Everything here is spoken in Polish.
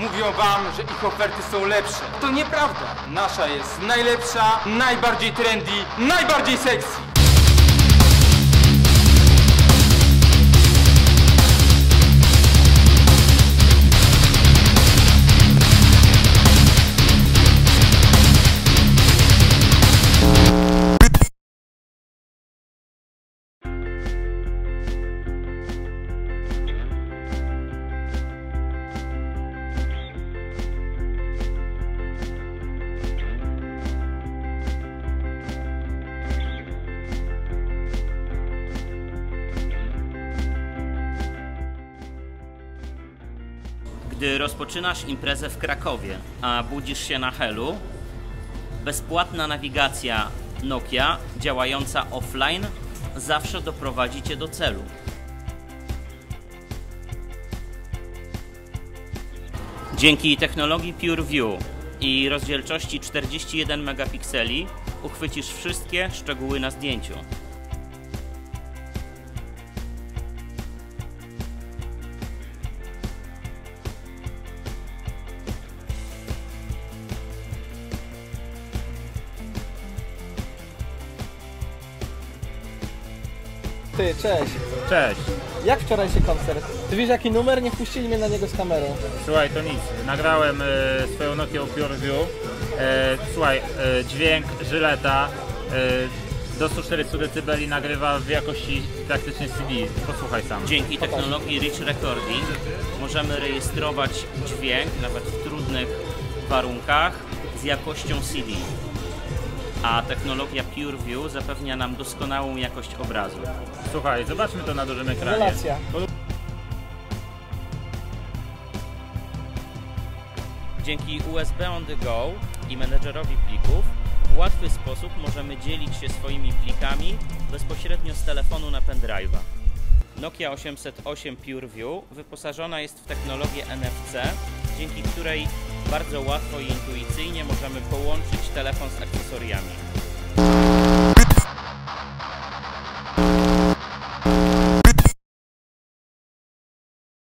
Mówią wam, że ich oferty są lepsze. To nieprawda. Nasza jest najlepsza, najbardziej trendy, najbardziej sexy. Gdy rozpoczynasz imprezę w Krakowie, a budzisz się na Helu, bezpłatna nawigacja Nokia działająca offline zawsze doprowadzi cię do celu. Dzięki technologii PureView i rozdzielczości 41 megapikseli uchwycisz wszystkie szczegóły na zdjęciu. Ty, cześć. Cześć. Jak wczorajszy koncert? Ty wiesz jaki numer? Nie wpuścili mnie na niego z kamerą. Słuchaj, to nic. Nagrałem e, swoją Nokia PureView. E, słuchaj, e, dźwięk Żyleta e, do 140 dB nagrywa w jakości praktycznie CD. Posłuchaj sam. Dzięki technologii Rich Recording możemy rejestrować dźwięk nawet w trudnych warunkach z jakością CD. A technologia PureView zapewnia nam doskonałą jakość obrazu. Słuchaj, zobaczmy to na dużym ekranie. Relacja. Dzięki USB on the go i menedżerowi plików w łatwy sposób możemy dzielić się swoimi plikami bezpośrednio z telefonu na pendrive'a. Nokia 808 PureView wyposażona jest w technologię NFC, dzięki której bardzo łatwo i intuicyjnie możemy połączyć telefon z akcesoriami.